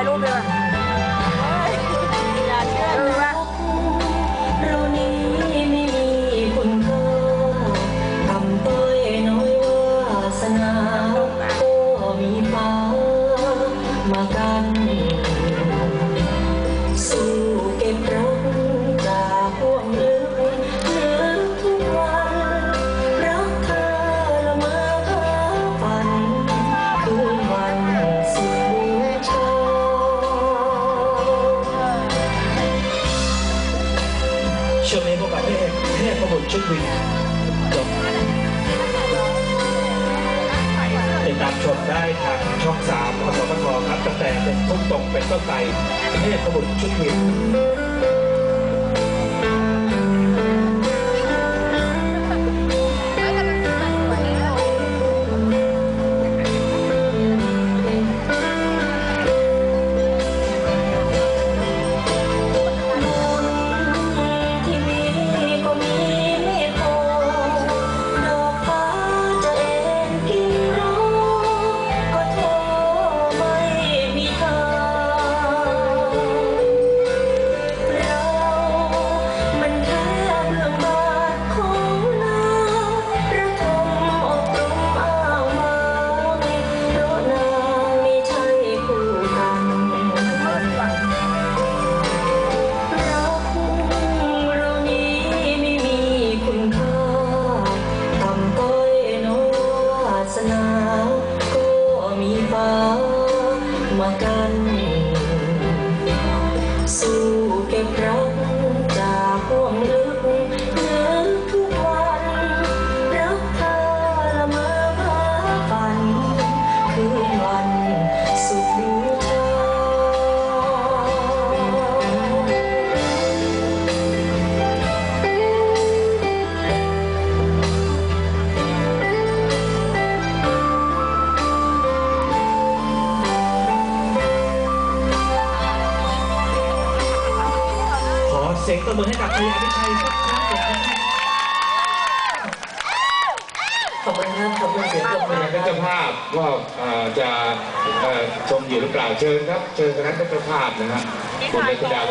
Allô, Bérin. เทพบุตรชุดวินจบติดตามชมได้ทางช่องสามอสมทครับตั้งแต่เป็นทุกตรงเป็นต้นไปเทพบุตรชุดวิน มากั เสียงตบมือให้กับพยาพิชัยสักครั้งหนึ่งนะครับขอบคุณครับขอบคุณเสียงปรบมือ เป็นเจ้าภาพก็เอ่อจะเอ่อชมอยู่หรือเปล่าเชิญครับ เชิญคณะเจ้าภาพนะฮะคุณเล็กดาว